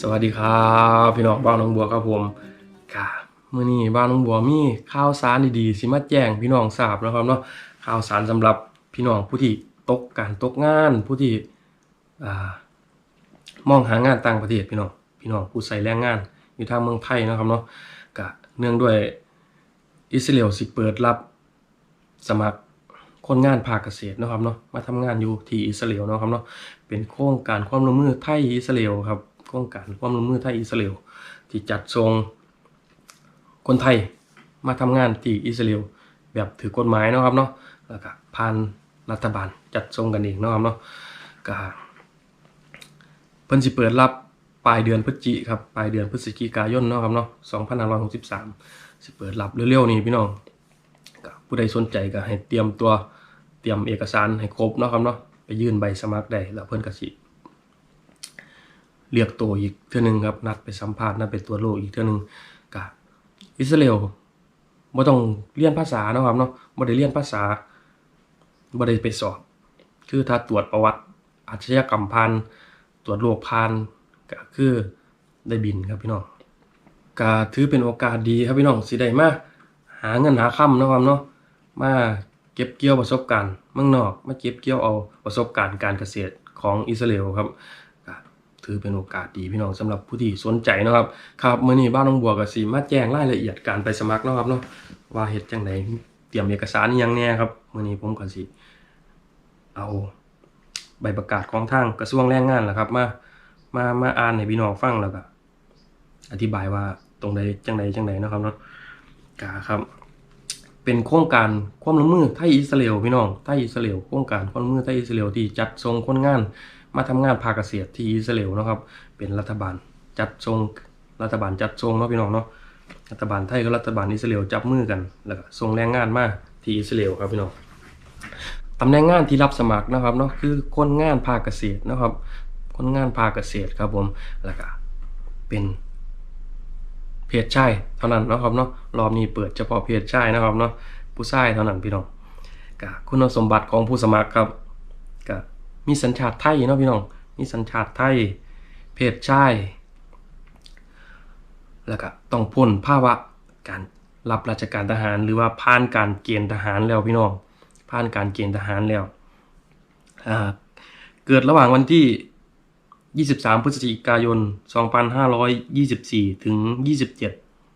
สวัสดีครับพี่น้องบ้านน้องบัวครับผมกะเมื้อนี้บ้านน้องบัวมีข่าวสารดีๆสิมาแจ้งพี่น้องทราบนะครับเนาะข่าวสารสำหรับพี่น้องผู้ที่ตกการตกงานผู้ที่มองหางานต่างประเทศพี่น้องพี่น้องผู้ใส่แรงงานอยู่ทางเมืองไทยนะครับเนาะกะเนื่องด้วยอิสราเอลสิเปิดรับสมัครคนงานภาคเกษตรนะครับเนาะมาทำงานอยู่ที่อิสราเอลนะครับเนาะเป็นโครงการความร่วมมือไทยอิสราเอลครับ โครงการความร่วมมือไทยอิสราเอลที่จัดส่งคนไทยมาทำงานที่อิสราเอลแบบถือกฎหมายเนาะครับเนาะแล้วก็ผ่านรัฐบาลจัดส่งกันเองเนาะครับเนาะก็เพิ่นสิเปิดรับปลายเดือนพฤศจิครับปลายเดือนพฤศจิกายนเนาะครับเนาะ2563 สิเปิดรับเร็วๆ นี้พี่น้องก็ผู้ใดสนใจก็ให้เตรียมตัวเตรียมเอกสารให้ครบเนาะครับเนาะไปยื่นใบสมัครได้แล้วเพื่อนก็สิ เรียกตัวอีกเทื่อหนึงครับ นัดไปสัมภาษณ์นัดไปตัวจโลกอีกเทื่อหนึงกับอิสราเอลบ่ต้องเรียนภาษานะครับเนาะบ่ได้เรียนภาษาบ่ได้ไปสอบ คือถ้าตรวจประวัติอาชญากรรมผ่านตรวจโรคผ่านก็คือได้บินครับพี่น้องก็ถือเป็นโอกาสดีครับพี่น้องสิได้มาหาเงินหาค่ำนะครับเนาะมาเก็บเกี่ยวประสบการณ์เมืองนอกมาเก็บเกี่ยวเอาประสบการณ์การเกษตรของอิสราเอลครับ ถือเป็นโอกาสดีพี่น้องสำหรับผู้ที่สนใจนะครับครับเมื้อนี้บ้านน้องบัวก็สิมาแจ้งรายละเอียดการไปสมัครนะครับเนาะว่าเฮ็ดจังไดเตรียมเอกสารยังแน่ครับเมื้อนี้ผมก็สิเอาใบประกาศของทางกระทรวงแรงงานแหละครับ มามามาอ่านให้พี่น้องฟังแล้วก็อธิบายว่าตรงใดจังใดจังใดนะครับเนาะกาครับ เป็นโครงการความร่วมมือไทยอิสราเอลพี่น้องไทยอิสราเอลโครงการความร่วมมือไทยอิสราเอลที่จัดส่งคนงาน มาทำงานภาคเกษตรที่อิสราเอลนะครับ เป็นรัฐบาลจัดส่งรัฐบาลจัดส่งเนาะพี่น้องเนาะรัฐบาลไทยกับรัฐบาลอิสราเอลจับมือกันแล้วก็ส่งแรงงานมาที่อิสราเอลครับพี่น้องตำแหน่งงานที่รับสมัครนะครับเนาะคือคนงานภาคเกษตรนะครับคนงานภาคเกษตรครับผมแล้วก็เป็นเพจชายเท่านั้นนะครับเนาะรอบนี้เปิดเฉพาะเพจชายนะครับเนาะผู้ชายเท่านั้นพี่น้องก็คุณสมบัติของผู้สมัครครับก็ มีสัญชาติไทยเนาะพี่น้องมีสัญชาติไทย เพศชาย แล้วก็ต้องพ้นภาวะการรับราชการทหารหรือว่าผ่านการเกณฑ์ทหารแล้วพี่น้องผ่านการเกณฑ์ทหารแล้วเกิดระหว่างวันที่ 23 พฤศจิกายน 2524 ถึง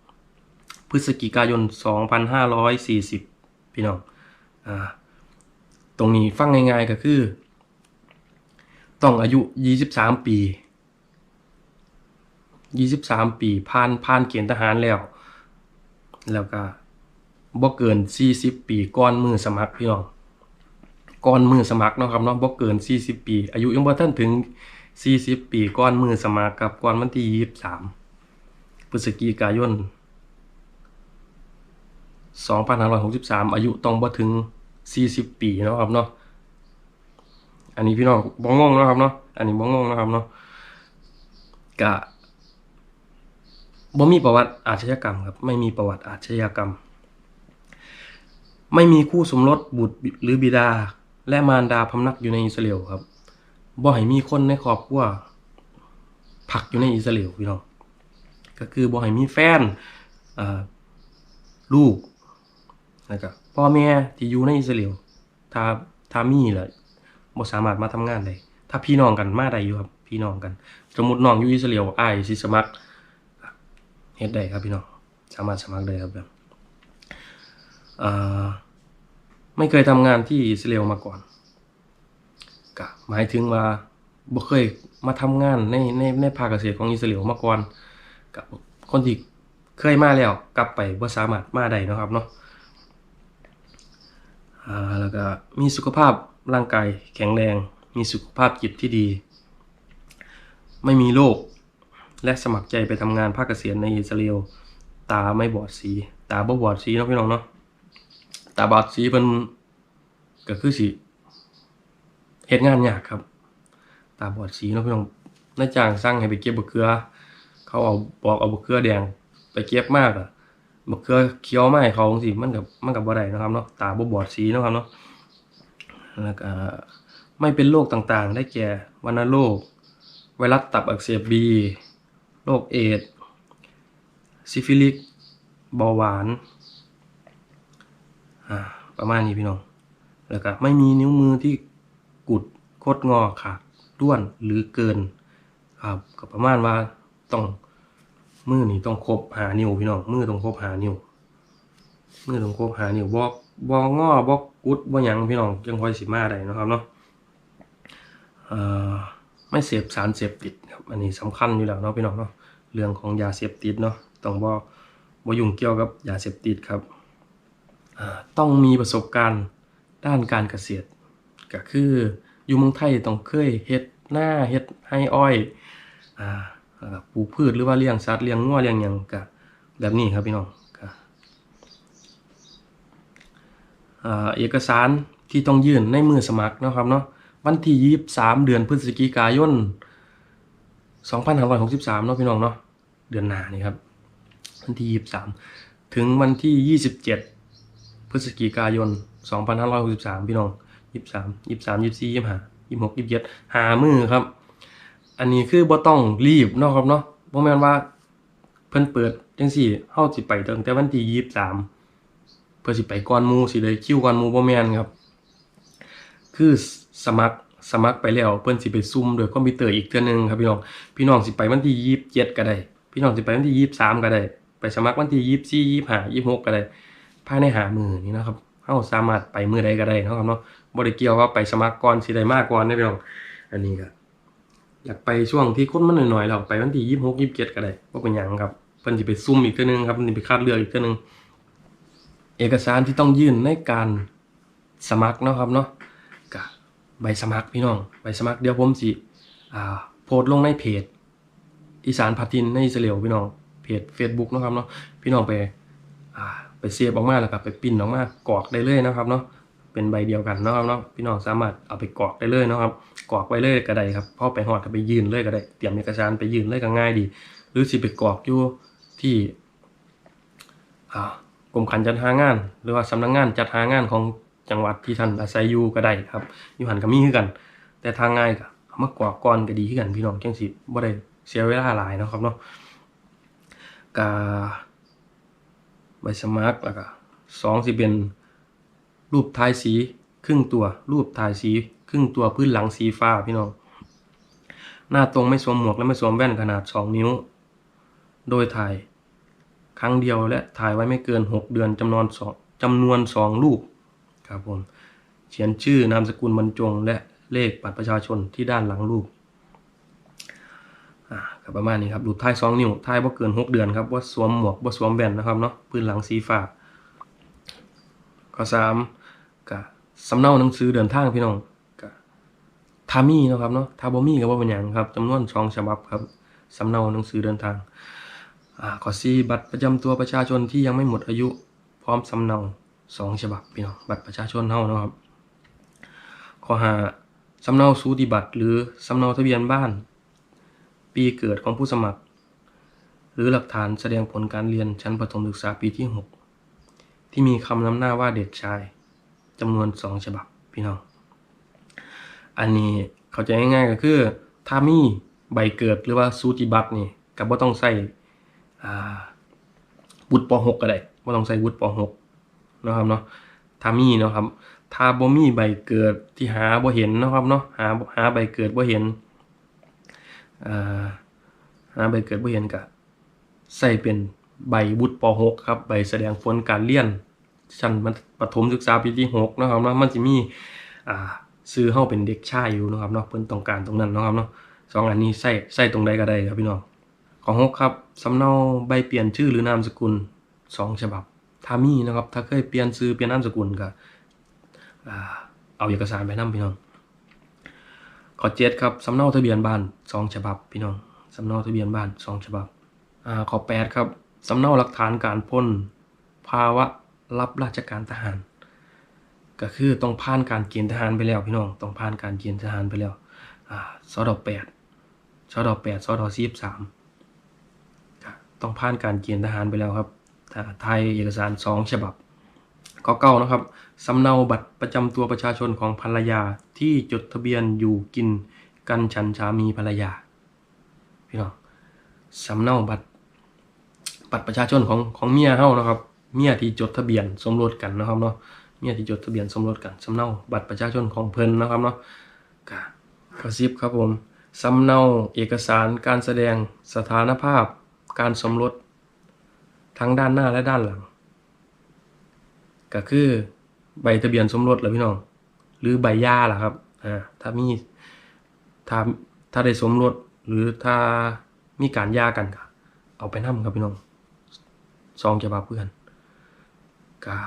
27 พฤศจิกายน 2540 พี่น้องอตรงนี้ฟังง่ายๆก็คือ ต้องอายุ23ปี23ปีผ่านผ่านเกณฑ์ทหารแล้ว แล้วก็บ่เกิน40ปีก่อนมือสมัครพี่น้องก่อนมือสมัครเนาะครับเนาะบ่เกิน40ปี อายุยังบ่ทันถึง40ปีก่อนมือสมัครกับก่อนวันที่23พฤศจิกายน2563อยหกสิบสามอายุต้องบ่ถึง40ปีเนาะครับเนาะ อันนี้พี่น้องบ่งงเนะครับเนาะอันนี้บ่งงเนะครับเนาะกะบ่มีประวัติอาชญากรรมครับ ไม่มีประวัติอาชญากรรม ไม่มีคู่สมรสบุตรหรือบิดา และมารดาพำนักอยู่ในอิสราเอลครับบ่ให้มีคนในครอบครัวพักอยู่ในอิสราเอลพี่น้องก็คือบ่ให้มีแฟนลูกแล้วก็พ่อแม่ที่อยู่ในอิสราเอลถ้าถ้ามีแหละ บ่สามารถมาทำงานได้ถ้าพี่น้องกันมาได้อยู่ครับ พี่น้องกัน สมมุติน้องอยู่อิสราเอลอ้ายสิสมัครเฮ็ดได้ครับพี่น้องสามารถสมัครได้ครับแบบไม่เคยทำงานที่อิสราเอลมาก่อนก็หมายถึงว่าบ่เคยมาทำงานในในในภาคเกษตรของอิสราเอลมาก่อนกับคนที่เคยมาแล้วกลับไปบ่สามารถมาได้นะครับเนาะ แล้วก็มีสุขภาพร่างกายแข็งแรง มีสุขภาพจิตที่ดี ไม่มีโรคและสมัครใจไปทำงานภาคเกษตรในอิสราเอลตาไม่บอดสี ตาบ่บอดสีเนาะพี่น้องเนาะตาบอดสีเพิ่นก็คือสิเฮ็ดงานยากครับ ตาบอดสีเนาะพี่น้องนายจ้างสั่งให้ไปเก็บบักเขือ เขาเอาบอกเอาบักเขือแดงไปเก็บมากอะ บักเขือเขียวไมาให้เขาจังซี่มันกับมันกับบ่ได้นะครับเนาะตาบ่บอดสีนะครับเนาะแล้วก็ไม่เป็นโรคต่างๆ ได้แก่วัณโรคไวรัสตับอักเสบบีโรคเอดซิฟิลิสเบาหวานอ่าประมาณนี้พี่น้อง แล้วก็ไม่มีนิ้วมือที่กุดคดงอขาดด้วนหรือเกินครับก็ประมาณว่าต้อง มือนี่ต้องครบหานิ้วพี่น้องมือต้องครบหานิ้วมือต้องครบหานิ้วบอกบอกงอบอกกุดบ่หยังพี่น้องจังค่อยสิมาได้นะครับเนาะไม่เสพสารเสพติดครับอันนี้สำคัญอยู่แล้วเนาะพี่น้องเนาะเรื่องของยาเสพติดเนาะต้องบ่บ่ยุ่งเกี่ยวกับยาเสพติดครับต้องมีประสบการณ์ด้านการเกษตร ก็คืออยู่เมืองไทยต้องเคยเฮ็ดหน้าเฮ็ดให้อ้อยอ่า แล้วปลูกพืชหรือว่าเลี้ยงสัตว์เลี้ยงงัวเลี้ยงหยังก็แบบนี้ครับพี่น้องก็เอกสารที่ต้องยื่นในมือสมัครนะครับเนาะวันที่ยี่สิบสามเดือนพฤศจิกายนสองพันห้าร้อยหกสิบสามเนาะพี่น้องเนาะเดือนหน้านี่ครับวันที่ยี่สิบสามถึงวันที่ยี่สิบเจ็ดพฤศจิกายนสองพันห้าร้อยหกสิบสามพี่น้องยี่สามยี่สามยี่สี่ยิ่ห้ายี่สิบหกยี่สิบเจ็ดหามือครับ อันนี้คือบ่ต้องรีบเนาะครับเนาะบ่แม่นว่า เพิ่นเปิดจังซี่เฮาสิไปตั้งแต่วันที่23เพื่อสิไปก่อนหมู่สิได้คิวก่อนหมู่บ่แม่นครับ คือสมัครสมัครไปแล้วเพิ่นสิไปซุ่มด้วยคอมพิวเตอร์อีกเทื่อนึงครับพี่น้องพี่น้องสิไปวันที่27ก็ได้พี่น้องสิไปวันที่23ก็ได้ ไปสมัครวันที่24 25 26ก็ได้ภายในหามือนี่นะครับเฮาสามารถไปมือใดก็ได้เนาะครับเนาะบ่ได้เกี่ยวว่าไปสมัครก่อนสิได้มากก่อนเด้พี่น้องอันนี้ก็ อยากไปช่วงที่คนมันหน่อยๆเราไปวันที่ยี่สิบหกยี่สิบเจ็ดก็ได้ว่าเป็นยังครับเพิ่นสิไปซุ่มอีกเทื่อนึงครับเพิ่นสิไปคัดเลือกอีกเทื่อนึง เอกสารที่ต้องยื่นในการสมัครเนาะครับเนาะก็ใบสมัครพี่น้องใบสมัครเดี๋ยวผมสิอ่าโพสต์ลงในเพจ อีสานพัทินในอิสราเอลพี่น้องเพจ Facebook นะครับเนาะพี่น้องไปอ่าไปเซฟออกมาแล้วก็ไปปิ้นออกมากรอกได้เลยนะครับเนาะ เป็นใบเดียวกันนะครับเนาะพี่น้องสามารถเอาไปกรอกได้เลยนะครับกรอกไว้เลยก็ได้ครับพอไปหอดก็ไปยืนเลยก็ได้เตรียมเอกสารไปยืนเลยก็ง่ายดี หรือสิไปกรอกอยู่ที่กรมการจัดหางาน หรือว่าสำนักงานจัดหางานของจังหวัดที่ท่านอาศัยอยู่ก็ได้ครับอยู่หันก็มีคือกัน แต่ทางง่ายก็เอามากรอกก่อนก็ดีคือกันพี่น้องจังสิบ่ได้เสียเวลาหลายนะครับเนาะกาใบสมัครแล้วก็สองสิเป็น รูปทายสีครึ่งตัว รูปทายสีครึ่งตัวพื้นหลังสีฟ้าพี่น้อง หน้าตรงไม่สวมหมวกและไม่สวมแว่นขนาด 2 นิ้ว โดยถ่าย ครั้งเดียวและถ่ายไว้ไม่เกิน 6 เดือนจำนวนสองจำนวน 2 รูปครับผมเขียนชื่อนามสกุลบรรจง และเลขบัตรประชาชนที่ด้านหลังรูปอ่าประมาณนี้ครับรูปถ่าย2นิ้วถ่ายบ่เกิน6เดือนครับว่าสวมหมวกบ่าสวมแว่นนะครับเนาะพื้นหลังสีฟ้าข้อ3 ก็สำเนาหนังสือเดินทางพี่น้องก็ถ้ามีเนะครับเนาะถ้าบ่มีก็บ่เป็นหยังครับจำนวนสองฉบับครับสำเนาหนังสือเดินทางอ่าข้อ4บัตรประจำตัวประชาชนที่ยังไม่หมดอายุพร้อมสำเนาสองฉบับพี่น้องบัตรประชาชนเฮานะครับข้อ5สำเนาสูติบัตร หรือสำเนาทะเบียนบ้าน ปีเกิดของผู้สมัคร หรือหลักฐานแสดงผลการเรียนชั้นประถมศึกษาปีที่ 6 ที่มีคำนำหน้าว่าเด็กชาย จำนวนสองฉบับพี่น้อง อันนี้เข้าใจง่ายๆก็คือ ถ้ามีใบเกิดหรือว่าสูติบัตรนี่ก็บ่ต้องใส่วุฒิป .6 ก็ได้บ่ต้องใส่วุฒิป .6 นะครับเนาะถ้ามีเนาะครับถ้าบ่มีใบเกิดที่หาบ่เห็นนะครับเนาะหาหาใบเกิดบ่เห็นหาใบเกิดบ่เห็นก็ใส่เป็นใบวุฒิป .6 ครับใบแสดงผลการเรียน ชั้นประถมศึกษาปีที่หกนะครับเนาะมันจะมีอ่าซื้อเฮาเป็นเด็กชายอยู่นะครับเนาะเพิ่นต้องการตรงนั้นนะครับเนาะสองอันนี้ใส่ใส่ตรงใดก็ได้ครับพี่น้องของหกครับสำเนาใบเปลี่ยนชื่อหรือนามสกุลสองฉบับถ้ามีนะครับ ถ้าเคยเปลี่ยนชื่อเปลี่ยนนามสกุลก็เอาเอกสารไปนํพี่น้องข้อเจ็ดครับสำเนาทะเบียนบ้านสองฉบับพี่น้องสำเนาทะเบียนบ้านสองฉบับข้อแปดครับสำเนาหลักฐานการพ้นภาวะ รับราชการทหาร ก็คือต้องผ่านการเกณฑ์ทหารไปแล้วพี่น้องต้องผ่านการเกณฑ์ทหารไปแล้วอ่าสดแปดสดแปดสดสิบสามต้องผ่านการเกณฑ์ทหารไปแล้วครับไทยเอกสารสองฉบับก็เก้านะครับสำเนาบัตรประจำตัวประชาชนของภรรยาที่จดทะเบียนอยู่กินกันฉันสามีภรรยาพี่น้องสำเนาบัตรบัตรประชาชนของของเมียเฮานะครับ เมียที่จดทะเบียนสมรสกันนะครับเนาะเมียที่จดทะเบียนสมรสกันสำเนาบัตรประชาชนของเพิ่นนะครับเนาะก็กระซิบครับผมสำเนาเอกสารการแสดงสถานภาพ การสมรสทั้งด้านหน้าและด้านหลัง ก็คือใบทะเบียนสมรสแหละพี่น้อง หรือใบหย่าล่ะครับอ่าถ้ามีถ้าถ้าได้สมรสหรือถ้ามีการหย่ากันก็เอาไปนํครับพี่น้องซองฉบับเพื่อน กา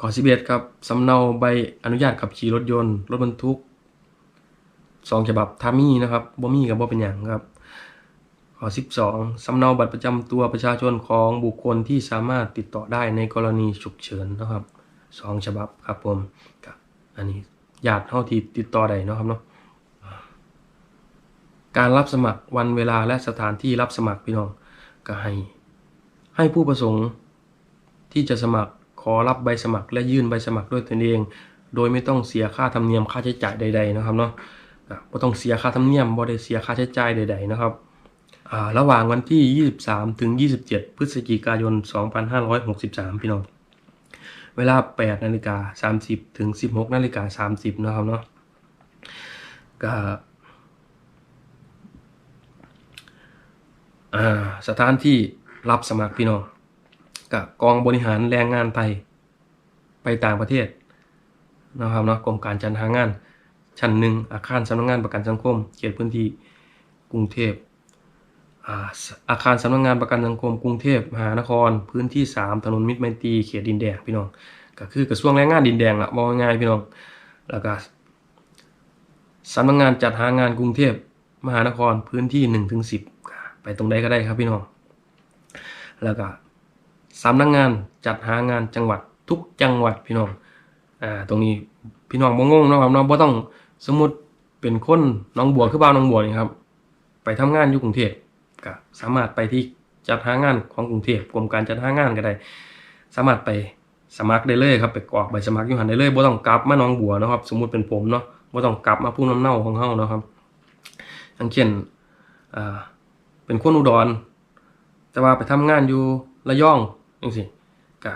ขอสิบเอ็ดครับ สำเนาใบอนุญาตขับขี่รถยนต์ รถบรรทุกซองฉบับถ้ามีนะครับบ่มีกับบ่เป็นอย่างครับ ข้อ 12 สำเนาบัตรประจำตัวประชาชนของบุคคลที่สามารถติดต่อได้ในกรณีฉุกเฉินนะครับสองฉบับครับผมครับอันนี้ญาติเท่าที่ติดต่อได้นะครับเนาะการรับสมัครวันเวลาและสถานที่รับสมัครพี่น้อง ก็ให้ ให้ผู้ประสงค์ที่จะสมัครขอรับใบสมัครและยื่นใบสมัครด้วยตนเอง โดยไม่ต้องเสียค่าธรรมเนียมค่าใช้จ่ายใด ๆ นะครับเนาะก็บ่ต้องเสียค่าธรรมเนียมบ่ได้เสียค่าใช้จ่ายใด ๆ นะครับระหว่างวันที่ 23 ถึง 27 พฤศจิกายน 2563 พี่น้อง เวลา 8 นาฬิกา 30 ถึง 16 นาฬิกา 30 นะครับเนาะก็ อ่าสถานที่รับสมัครพี่น้องกับกองบริหารแรงงานไทยไปต่างประเทศนะครับเนาะกรมการจัดหางาน ชั้นหนึ่งอาคารสำนักงานประกันสังคม เขตพื้นที่กรุงเทพอาคารสำนักงานประกันสังคมกรุงเทพมหานคร พื้นที่ 3 ถนนมิตรไมตรีเขตดินแดงพี่น้องก็คือกระทรวงแรงงานดินแดงละมองง่ายพี่น้องแล้วก็สำนักงานจัดหางานกรุงเทพมหานครพื้นที่1ถึง10 ไปตรงใดก็ได้ครับพี่น้อง แล้วก็สำนักงานจัดหางานจังหวัดทุกจังหวัดพี่น้อง อ่า ตรงนี้พี่น้องบ่งงนะครับเนาะบ่ต้องสมมติเป็นคนน้องบัวคือบ้านน้องบัวนี่ครับ ไปทำงานอยู่กรุงเทพก็สามารถไปที่จัดหางานของกรุงเทพกรมการจัดหางานก็ได้ สามารถไปสมัครได้เลยครับ ไปกรอกใบสมัครอยู่หันได้เลยบ่ต้องกลับมาน้องบัวนะครับ สมมุติเป็นผมเนาะบ่ต้องกลับมาผู้น้ำเน่าของเฮานะครับอย่างเช่นอ่า เป็นคนอุดร แต่ว่าไปทำงานอยู่ระยองจังซี่ก็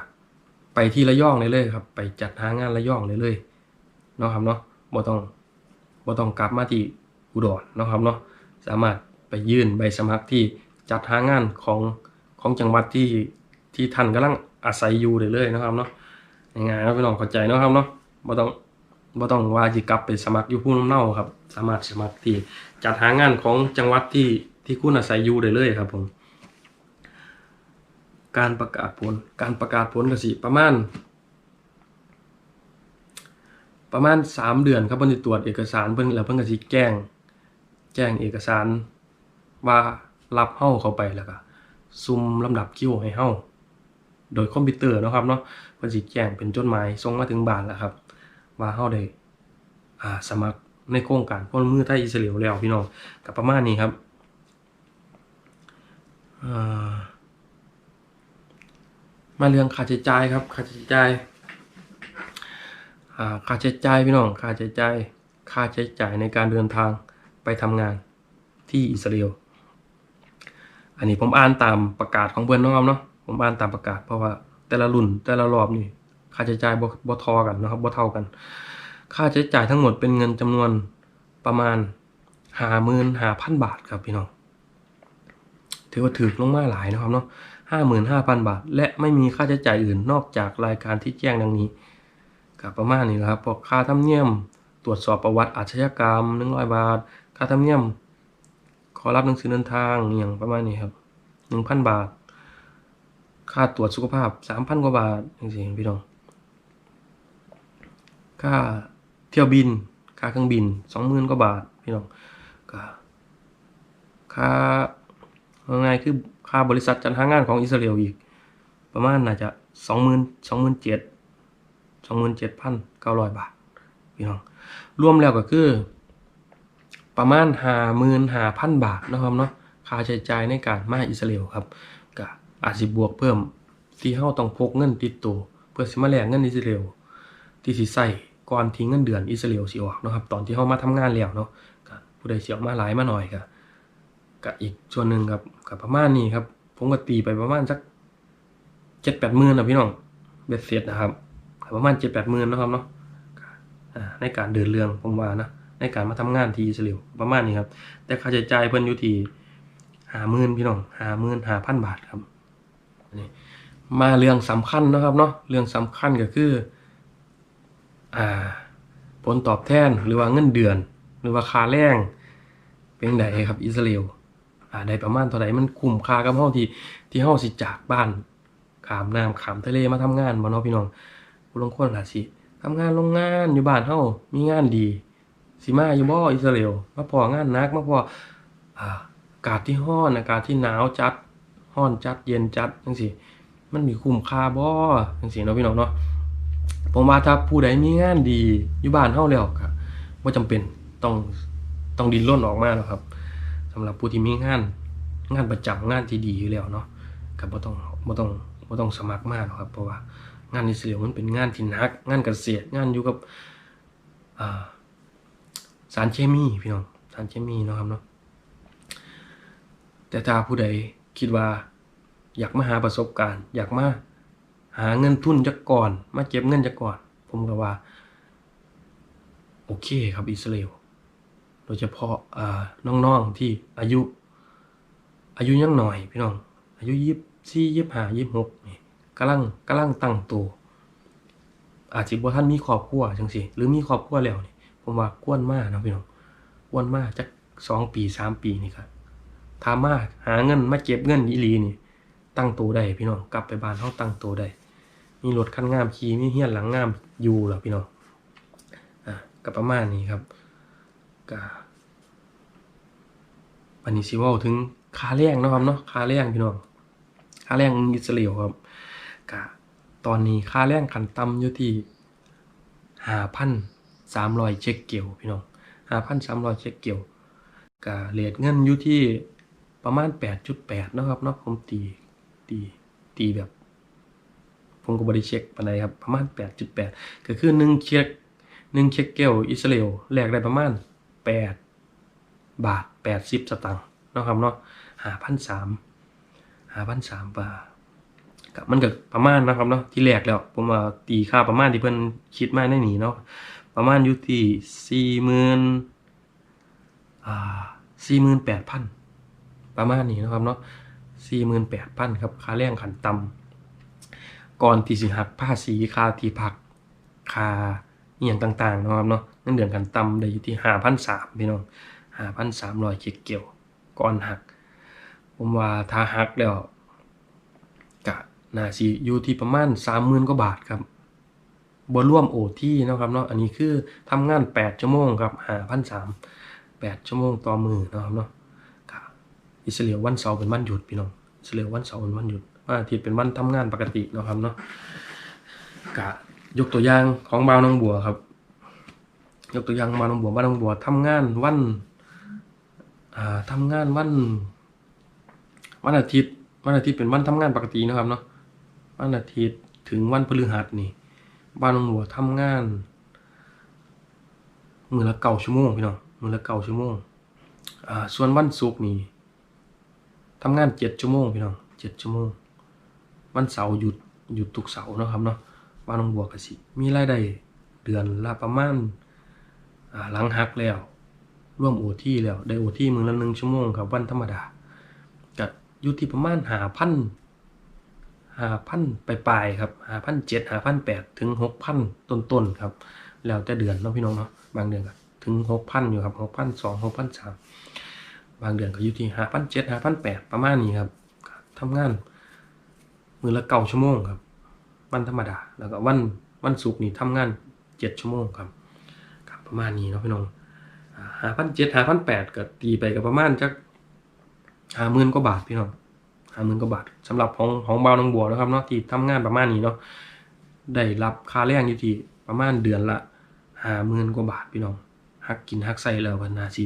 ไปที่ระยองได้เลยครับ ไปจัดหางานระยองได้เลยเนาะครับเนาะบ่ต้องบ่ต้องกลับมาที่อุดรเนาะครับเนาะสามารถไปยื่นใบสมัครที่จัดหางานของของจังหวัดที่ที่ท่านกำลังอาศัยอยู่ได้เลยนะครับเนาะง่ายๆนาะพี่น้องเข้าใจนะครับเนาะบ่ต้องบ่ต้องว่าสิกลับไปสมัครอยู่ผู้นำเนาครับ สามารถสมัครที่จัดหางานของจังหวัดที่ ที่คุณอาศัยอยู่ได้เลยครับผม การประกาศผล การประกาศผลก็สิประมาณ ประมาณ 3 เดือนครับเพิ่นสิตรวจเอกสารเพิ่นแล้วเพิ่นก็สิแจ้ง แจ้งเอกสารว่ารับเฮ้าเข้าไปแล้วก็ซุ่มลำดับคิวให้เฮ้าโดยคอมพิวเตอร์นะครับเนาะเพิ่นสิแจ้งเป็นจดหมายส่งมาถึงบ้านแล้วครับ ว่าเฮ้าได้อ่าสมัครในโครงการพลมือไทยอิสราเอลแล้วพี่น้องก็ประมาณนี้ครับ มาเรื่องค่าใช้จ่ายครับค่าใช้จ่ายค่าใช้จ่ายพี่น้องค่าใช้จ่ายค่าใช้จ่ายในการเดินทางไปทำงานที่อิสราเอลอันนี้ผมอ่านตามประกาศของเพื่อนนาะครับเนาะผมอ่านตามประกาศเพราะว่าแต่ละรุ่นแต่ละรอบนี่ค่าใช้จ่ายบ่บ่ทอกันนะครับบ่เท่ากัน ค่าใช้จ่ายทั้งหมดเป็นเงินจำนวนประมาณห้าหมื่นห้าพันบาทครับพี่น้อง ถือว่าถือลงมาหลายนะครับเนาะห้าหมื่นห้าพันบาท และไม่มีค่าใช้จ่ายอื่นนอกจากรายการที่แจ้งดังนี้กับประมาณนี้นะครับพวกค่าธรรมเนียม ตรวจสอบประวัติอาชญากรรมหนึ่งร้อยบาท ค่าธรรมเนียม ขอรับหนังสือเดินทางอย่างประมาณนี้ครับหนึ่งพันบาท ค่าตรวจสุขภาพสามพันกว่าบาทอย่างนี้พี่น้องค่าเที่ยวบิน ค่าเครื่องบินสองหมื่นกว่าบาทพี่น้องก็ค่า ง่ายคือค่าบริษัทจัดหางานของอิสราเอลอีก ประมาณน่าจะสองหมื่นสองหมื่นเจ็ดสองหมื่นเจ็ดพันเก้าร้อยบาทพี่น้องรวมแล้วก็คือ ประมาณห้าหมื่นห้าพันบาทนะครับเนาะค่าใช้จ่ายในการมาอิสราเอลครับก็อาจสิบวกเพิ่มที่เฮาต้องพกเงินติดตัวเพื่อสิมาแลกเงินอิสราเอลที่สิใส่ก่อนที่เงินเดือนอิสราเอลสิออกนะครับตอนที่เฮามาทำงานแล้วเนาะก็ผู้ใดเสียมาหลายมาหน่อยก็ ก็อีกส่วนหนึ่งครับกับประมาณนี้ครับ ผมก็ตีไปประมาณสักเจ็ดแปดหมื่นนะพี่น้องเบ็ดเสร็จนะครับก็ประมาณเจ็ดแปดหมื่นนะครับเนาะในการเดินเรื่องผมว่านะในการมาทำงานทีเฉลียวประมาณนี้ครับ แต่ค่าใช้จ่ายเพิ่นอยู่ที่หาหมื่นพี่น้องหาหมื่นห้าพันบาทครับนี่มาเรื่องสำคัญนะครับเนาะเรื่องสำคัญก็คือ อ่า ผลตอบแทนหรือว่าเงินเดือน หรือว่าค่าแรงเป็นไดครับอิสราเอล ได้ประมาณเท่าไหร่มันคุ้มค่ากับเฮาที่ที่เฮาสิจากบ้านขามน้ำขามทะเลมาทำงานบ่เนาะพี่น้องผู้ลงคนล่ะสิทำงานโรงงานอยู่บ้านเฮามีงานดีสิมาอยู่บ่อิสราเอลมาพองานนักมาพออ่าอากาศที่ร้อนอากาศที่หนาวจัดร้อนจัดเย็นจัดจังซี่มันมีคุ้มค่าบ่จังซี่เนาะพี่น้องเนาะผมว่าถ้าผู้ใดมีงานดีอยู่บ้านเฮาแล้วก็บ่จำเป็นต้องต้องดิ้นรนออกมาหรอกครับ สำหรับผู้ที่มีงาน งานประจำงานที่ดีอยู่แล้วเนาะก็บ่ต้องบ่ต้องบ่ต้องสมัครมาหรอกครับ เพราะว่างานอิสราเอลมันเป็นงานที่หนัก งานเกษตร งานอยู่กับาสารเคมีพี่น้องสารเคมีเนาะครับเนาะแต่ถ้าผู้ใดคิดว่า อยากมาหาประสบการณ์ อยากมาหาเงินทุนจากก่อน มาเก็บเงินจากก่อน ผมก็ว่า โอเคครับอิสราเอล โดยเฉพาะน้องๆที่อายุ อายุยังหน่อยพี่น้อง อายุยี่สี่ยี่ห้ายี่หกนี่กำลังกำลังตั้งตัวอาจจะบ่ท่านมีครอบครัวจังสิหรือมีครอบครัวแล้วนี่ผมว่ากวนมากนะพี่น้องกวนมากจักสองปีสามปีนี่ครับถามมาหาเงินมาเก็บเงินอีหลีนี่ ตั้งตัวได้พี่น้องกลับไปบ้านเฮาตั้งตัวได้มีรถคันงามขี่มีเฮียนหลังงามอยู่แล้วพี่น้องอะก็ประมาณนี้ครับ ก็วันนี้สิว้าถึงค่าแรงนะครับเนาะค่าแรงพี่น้องค่าแรงอิสราเอลครับก็ตอนนี้ค่าแรงขันต่ำอยู่ที่5,300เช็คเกลพี่น้อง5,300เช็คเกลก็เรทเงินอยู่ที่ประมาณ8.8เนะครับเนาะผมตีตีตีแบบผมก็บริเช็คปานใดครับประมาณ 8.8 ก็คือ1เช็ค1เช็คเกลอิสราเอลแลกได้ประมาณ 8บาท80สตางค์นะครับเนาะ5,300 5,300บาทกับมันก็ประมาณนะครับเนาะที่แรกแล้วผมว่าตีค่าประมาณที่เพิ่นคิดมาในนี้เนาะประมาณอยู่ที่40,000อ่า48,000ปดพันประมาณนี้นะครับเนาะ48,000ครับค่าแรงขันต่ำก่อนที่สิหักภาษีค่าที่พักค่า เอียงต่างๆนะครับเนาะเงินเดือนกันต่ำได้อยู่ที่ห้าพันสามพี่น้องห้าพันสามร้อยเจ็ดเกี่ยวก่อนหัก ผมว่าถ้าหักแล้วกะน่าสิอยู่ที่ประมาณสามหมื่นกว่าบาทครับบ่รวมโอที่นะครับเนาะอันนี้คือทำงานแปดชั่วโมงครับห้าพันสามแปดชั่วโมงต่อมือนะครับเนาะก็อิสราเอลวันเสาร์เป็นวันหยุดพี่น้องอิสราเอลวันเสาร์เป็นวันหยุดวันอาทิตย์เป็นวันทำงานปกตินะครับเนาะกะ ยกตัวอย่างของบาวน้องบัวครับ ยกตัวอย่างบาวน้องบัวบาวน้องบัวทำงานวันอ่าทำงานวันวันอาทิตย์ วันอาทิตย์เป็นวันทำงานปกตินะครับเนาะวันอาทิตย์ถึงวันพฤหัสนี่บาวน้องบัวทำงานมือละเก้าชั่วโมงพี่น้องมือละเก้าชั่วโมงอ่าส่วนวันศุกร์นี่ทำงานเจ็ดชั่วโมงพี่น้องเจ็ดชั่วโมงวันเสาร์หยุดหยุดทุกเสาร์นะครับเนาะ บ้านหนองบัวก็สิ มีรายได้เดือนละประมาณอ่าหลังหักแล้ว ร่วมโอที่แล้ว ได้โอที่มือละหนึ่งชั่วโมงครับวันธรรมดาก็อยู่ที่ประมาณหาพันหาพันปลายๆครับหาพันเจ็ดหาพันแปดถึงหกพันต้นๆครับ แล้วแต่เดือนเนาะพี่น้องเนาะบางเดือนก็ถึงหกพันอยู่ครับหกพันสองหกพันสามบางเดือนก็อยู่ที่หาพันเจ็ดหาพันแปดประมาณนี้ครับทำงานมือละเก้าชั่วโมงครับ วันธรรมดา แล้วก็วันวันศุกร์นี่ทำงานเจ็ดชั่วโมงครับครับ ประมาณนี้เนาะพี่น้องหาพันเจ็ดหาพันแปดก็ตีไปกับประมาณจักหาหมื่นกว่าบาทพี่น้องหาหมื่นกว่าบาทสำหรับของของเบาหนองบัวนะครับเนาะที่ทำงานประมาณนี้เนาะได้รับค่าแรงอยู่ที่ประมาณเดือนละหาหมื่นกว่าบาทพี่น้องหักกินหักใส่แล้วกันนาสิ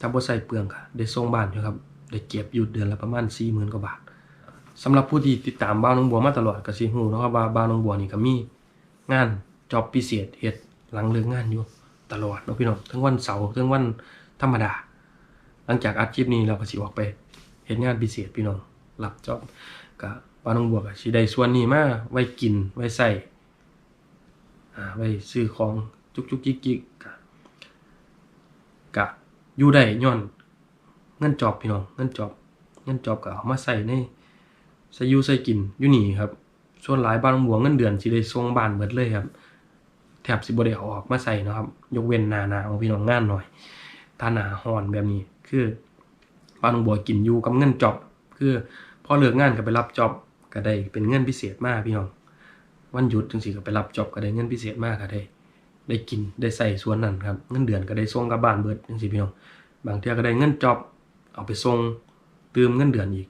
ถ้าบ่ใส่เปลืองค่ะได้ส่งบ้านอยู่ครับได้เก็บอยู่เดือนละประมาณสี่หมื่นกว่าบาท สำหรับผู้ที่ติดตามบ้านน้องบัวมาตลอดก็สิฮู้นะครับว่าบ้านน้องบัวนี่ก็มีงานจอบพิเศษเฮ็ดหลังเลิกงานอยู่ตลอดเนาะพี่น้องทั้งวันเสาร์ทั้งวันธรรมดา หลังจากอัดคลิปนี้เราก็สิออกไปเฮ็ดงานพิเศษพี่น้องรับจอบก็ป้าน้องบัวก็สิได้ส่วนนี้มาไว้กินไว้ใส่อ่าไว้ซื้อของจุกจุกจิกจิกก็ก็อยู่ได้ย้อนเงินจอบพี่น้องเงินจอบเงินจอบก็เอามาใส่ใน ใส่อยู่ใส่กินอยู่นี่ครับ ส่วนหลายบ้านน้องเงินเดือนสิได้ส่งบ้านเบิดเลยครับแทบสิบ่ได้เอออกมาใส่เนาะครับ ยกเว้นหนานาวพี่น้องงานหน่อยถ้าหนาร้อนแบบนี้คือบ้านน้องบัวกินอยู่กับเงินจอบคือพอเลิกงานก็ไปรับจอบก็ได้เป็นเงินพิเศษมากพี่น้องวันหยุดจังซี่ก็ไปรับจอบก็ได้เงินพิเศษมากก็ได้ ได้กินได้ใส่ส่วนนั้นครับเงินเดือนก็ได้ส่งกับบ้านเบิดจังซี่พี่น้องบางเทื่อก็ได้เงินจอบเอาไปส่งเติมเงินเดือนอีก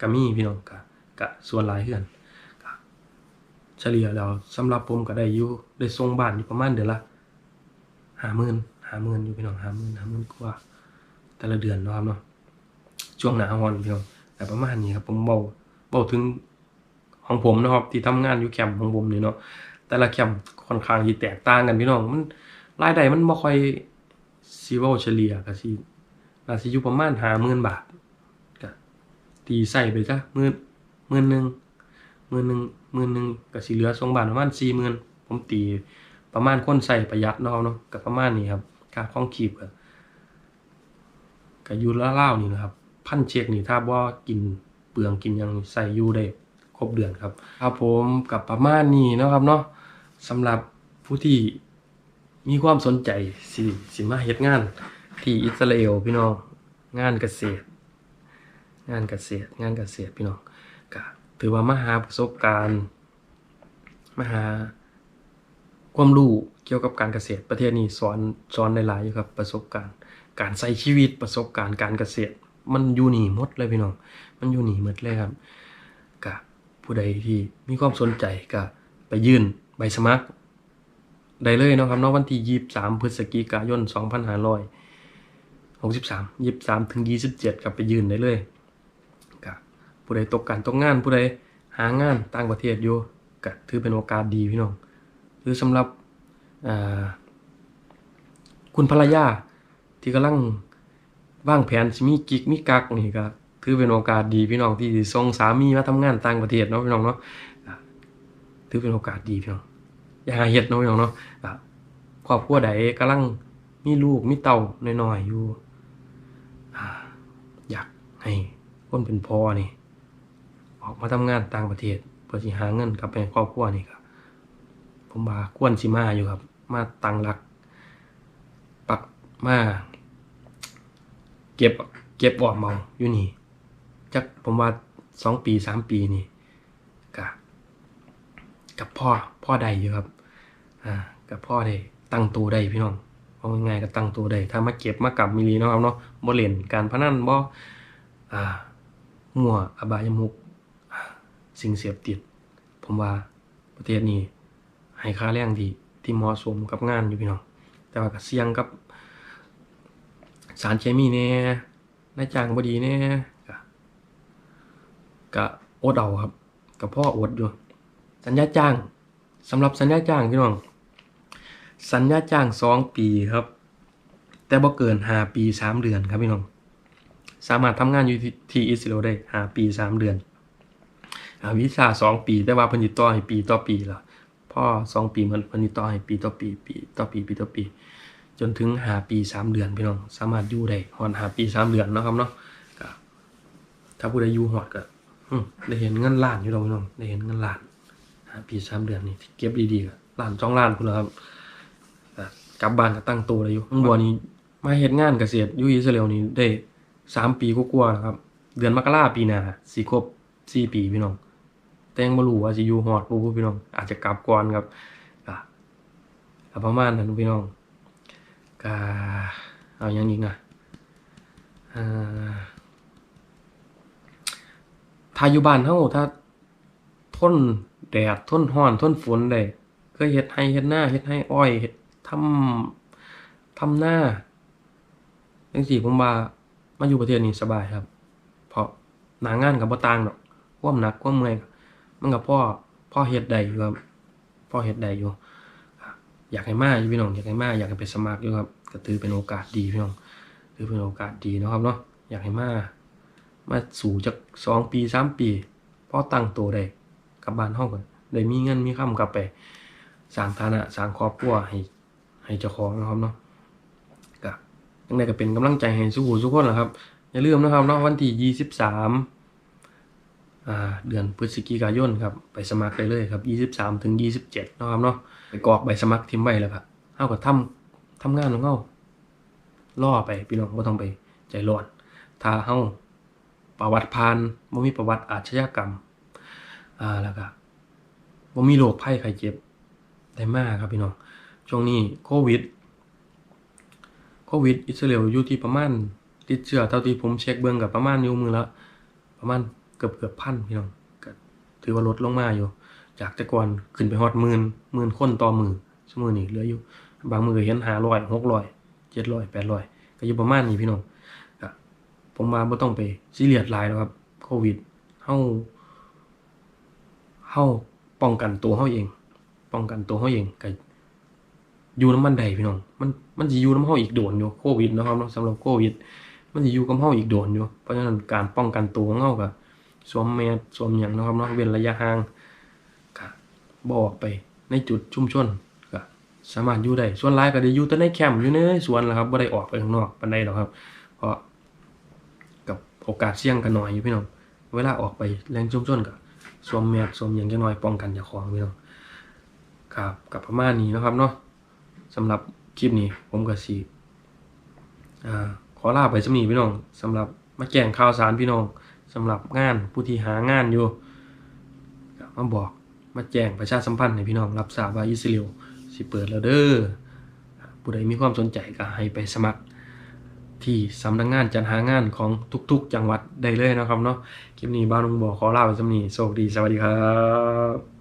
ก็มีพี่น้องก็ ก็ส่วนหลายเฮือนเฉลี่ยแล้วสำหรับผมก็ได้อยู่ได้ส่งบ้านอยู่ประมาณเดือนละ50,000 50,000อยู่พี่น้อง50,000 50,000กว่า แต่ละเดือนนะครับเนาะช่วงหน้าร้อนพี่น้องแต่ประมาณนี้ครับผมเบาเบาถึงของผมนะครับที่ทำงานอยู่แคมป์ของผมเนี่ยเนาะแต่ละแคมป์ค่อนข้างที่แตกต่างกันพี่น้องมันรายได้มันบ่ค่อยสิเว้าเฉลี่ยก็สิน่าสิอยู่ประมาณ50,000บาทก็ตีใส่ไปจ้ะหมื่น หมื่นหนึ่งหมื่นหนึ่งหมื่นหนึ่งก็สิเหลือส่งบานประมาณ40,000ผมตีประมาณคนใส่ประหยัดเนาะเนาะก็ประมาณนี้ครับค่าครองชีพก็ก็อยู่ล่าๆนี่นะครับ พันเช็คนี่ถ้าว่ากินเปลืองกินยังใส่ยูได้ครบเดือนครับครับผมกับประมาณนี้นะครับเนาะสำหรับผู้ที่มีความสนใจสิสิมาเฮ็ดงาน ที่อิสราเอลพี่น้องงานเกษตร งานเกษตร งานเกษตรพี่น้อง ถือว่ามหาประสบการณ์มหาความรู้เกี่ยวกับการเกษตรประเทศนี้สอนสอนได้หลายอยู่ครับประสบการณ์ การใช้ชีวิตประสบการณ์การเกษตร มันอยู่หนีหมดเลยพี่น้อง มันอยู่หนีหมดเลยครับกะผู้ใดที่มีความสนใจก็ไปยื่นใบสมัคร ได้เลยนะครับนาะวันที่23พฤศจิกายน2563 23ถึง27ครับไปยื่นได้เลย ผู้ใดตกการตกงานผู้ใดหางานต่างประเทศอยู่ก็ถือเป็นโอกาสดีพี่น้อง หรือสำหรับคุณภรรยาที่กำลังวางแผนสิมีกิกมีกักนี่ก็ถือเป็นโอกาสดีพี่น้องที่ส่งสามีมาทำงานต่างประเทศเนาะพี่น้องเนาะถือเป็นโอกาสดีพี่น้องอย่าหาเฮ็ดเนาะพี่น้องเนาะครอบครัวใดกำลังมีลูกมีเต้าน้อยๆอยู่อ่าอยากให้คนเป็นพ่อนี่ ออกมาทำงานต่างประเทศเพื่อสิหาเงินกลับไปครอบครัวนี่ครับผมว่าควรสิมาอยู่ครับ มาตั้งหลัก ปักมา เก็บ เก็บออมเอาอยู่นี่จักผมว่าสองปีสามปีนี่กับกับพ่อพ่อใดอยู่ครับ อ่า กับพ่อได้ตั้งตัวได้พี่น้องเอาง่ายๆก็ตั้งตัวได้ถ้ามาเก็บมากับมิลีเนาะครับเนาะบ่เล่นการพนันบ่อ่ามั่วอบายมุก สิ่งเสพติด ผมว่าประเทศนี้ให้ค่าแรงที่ที่เหมาะสมกับงานอยู่พี่น้อง แต่ว่าก็เสี่ยงกับสารเคมีแน่นายจ้างบดีแน่ก็ก็อดเอาครับกับพ่ออดอยู่ สัญญาจ้างสำหรับสัญญาจ้างพี่น้อง สัญญาจ้างสองปีครับ แต่บ่เกินห้าปีสามเดือนครับพี่น้อง สามารถทำงานอยู่ที่อิสราเอลได้ห้าปีสามเดือน วีซ่าสองปี แต่ว่าพิ่นสิต่อให้ปีต่อปีละพ่อสองปีมันพิ่นสิต่อให้ปีต่อปีปีต่อปีปีต่อปี จนถึงหาปีสามเดือนพี่น้องสามารถอยู่ได้หอนหาปีสามเดือนนะครับเนาะถ้าผู้ใดอยู่หอดก็ได้เห็นเงินล้านอยู่ดอกพี่น้องได้เห็นเงินล้านหาปีสามเดือนนี่เก็บดีๆก็ล้านจ้องล้านพุ่นละครับกลับบ้านก็ตั้งตัวได้อยู่ข้างบัวนี้มาเฮ็ดงานเกษตรอยู่อิสราเอลนี่ได้สามปีกว่าๆแล้วครับ เดือนมกราปีหน้าสิครบสี่ปีพี่น้อง แต่ยังบ่รู้ว่าสิอยู่ฮอดบ่พี่น้อง อาจจะกลับก่อนครับก็ประมาณนั้นพี่น้องก็เอาอย่างนี้นะถ้าอยู่บ้านเฮาถ้าทนแดดทนร้อนทนฝนได้ก็เฮ็ดให้เฮ็ดหน้าเฮ็ดให้อ้อยเฮ็ดทำทำหน้าจังซี่ผมว่ามาอยู่ประเทศนี้สบายครับ เพราะหนางานก็บ่ต่างดอกความหนักความเมื่อย มันก็พอพ่อเฮ็ดได้อยู่ครับพ่อเฮ็ดได้อยู่ อยากให้มาอยู่พี่น้องอยากให้มาอยากให้ไปสมัครอยู่ครับก็ถือเป็นโอกาสดีพี่น้องถือเป็นโอกาสดีนะครับเนาะอยากให้มามาสู่จากสองปีสามปีพ่อตั้งตัวได้กลับบ้านห้องก่อนได้มีเงินมีคำกลับไปสร้างฐานะสร้างครอบครัวให้ให้เจ้าของนะครับเนาะก็ยังไงก็เป็นกำลังใจให้สู้ทุกคนแหละครับ อย่าลืมนะครับเนาะวันที่ยี่สิบสาม เดือนพฤศจิกายนครับไปสมัครได้เลยครับยี่สิบสามถึงยี่สิบเจ็ดนะครับเนาะไปกรอกใบสมัครทิมไว้แล้วครับเฮาก็ทำทำงานของเฮาล่อไปพี่น้องบ่ต้องไปใจร้อน ถ้าเฮาประวัติผ่านบ่มีประวัติอาชญากรรมอ่าแล้วก็บ่มีโรคภัยไข้เจ็บได้มากครับพี่น้องช่วงนี้โควิดโควิดอิสราเอลอยู่ที่ประมาณติดเชื้อเท่าที่ผมเช็คเบิ่งกับประมาณอยู่มือละประมาณ เกือบเกือบพันพี่น้องก็ถือว่าลดลงมาอยู่ จากแต่ก่อนขึ้นไปฮอดหมื่นหมื่นคนต่อมือชั่วโมงนี้เหลืออยู่ บางมือเห็นหาร้อยหก็เห็น500 600 700 800ก็อยู่ประมาณนี้พี่น้องก็ผมว่าบ่ต้องไปซีเรียสลายแล้วครับโควิดเฮาเฮาป้องกันตัวเฮาเอง ป้องกันตัวเฮาเองก็อยู่น้ำมันใดพี่น้อง มันมันสิอยู่น้ำเฮาอีกโดนอยู่โควิดนะครับเนาะสำหรับโควิด มันสิอยู่กับเฮาอีกโดนอยู่ เพราะฉะนั้นการป้องกันตัวของเฮาก็ สวมแมสสวมหยังนะครับเนาะเว้นระยะห่างก็บ่ออกไปในจุดชุมชนก็สามารถอยู่ได้ส่วนหลายก็ได้อยู่แต่ในแคมป์อยู่ในสวนแหละครับบ่ได้ออกไปข้างนอกปานใดหรอกครับ เพราะกับโอกาสเสี่ยงก็น้อยอยู่พี่น้องเวลาออกไปแหล่งชุมชนก็สวมแมสสวมหยังจักหน่อยป้องกันเจ้าของพี่น้องครับกับประมาณนี้นะครับเนาะสำหรับคลิปนี้ผมก็สิอ่าขอลาไปสำนีพี่น้องสำหรับมาแจ้งข่าวสารพี่น้อง สำหรับงานผู้ที่หางานอยู่ก็มาบอกมาแจ้งประชาสัมพันธ์ให้พี่น้องรับทราบว่าอิสราเอลสิเปิดแล้วเด้อผู้ใดมีความสนใจก็ให้ไปสมัครที่สำนักงานจัดหางานของทุกๆ จังหวัดได้เลยนะครับเนาะคลิปนี้บ้านลุงบอกขอลาไปสำนีโชคดีสวัสดีครับ